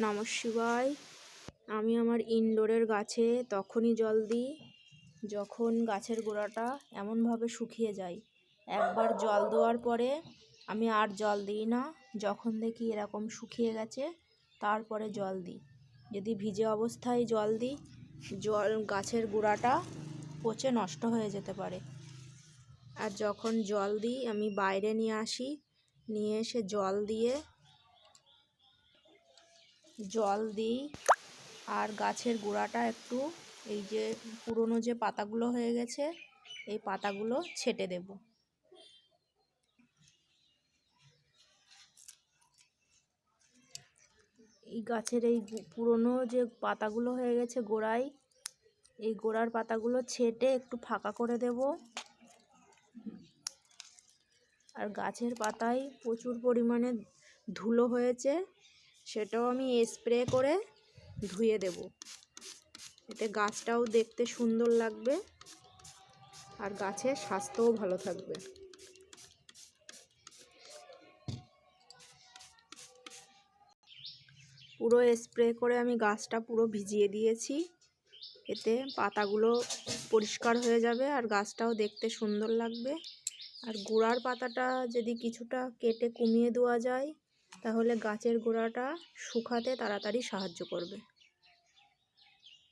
নম শিবায়। আমি আমার ইনডোরের গাছে তখনই জল দিই, যখন গাছের গোড়াটা এমনভাবে শুকিয়ে যায়। একবার জল দেওয়ার পরে আমি আর জল দিই না, যখন দেখি এরকম শুকিয়ে গেছে, তারপরে জল দিই। যদি ভিজে অবস্থায় জল দিই, জল গাছের গোড়াটা পচে নষ্ট হয়ে যেতে পারে। আর যখন জল দিই, আমি বাইরে নিয়ে আসি, নিয়ে এসে জল দিয়ে জল দিই। আর গাছের গোড়াটা একটু এই যে পুরনো যে পাতাগুলো হয়ে গেছে, এই পাতাগুলো ছেটে দেব। এই গাছের এই পুরনো যে পাতাগুলো হয়ে গেছে গোড়ায়, এই গোড়ার পাতাগুলো ছেটে একটু ফাঁকা করে দেব। আর গাছের পাতায় প্রচুর পরিমাণে ধুলো হয়েছে। সেটাও আমি স্প্রে করে ধুয়ে দেব। এতে গাছটাও দেখতে সুন্দর লাগবে আর গাছের স্বাস্থ্যও ভালো থাকবে। পুরো স্প্রে করে আমি গাছটা পুরো ভিজিয়ে দিয়েছি। এতে পাতাগুলো পরিষ্কার হয়ে যাবে আর গাছটাও দেখতে সুন্দর লাগবে। আর গোড়ার পাতাটা যদি কিছুটা কেটে কমিয়ে দেওয়া যায় তাহলে গাছের গোড়াটা শুকাতে তাড়াতাড়ি সাহায্য করবে।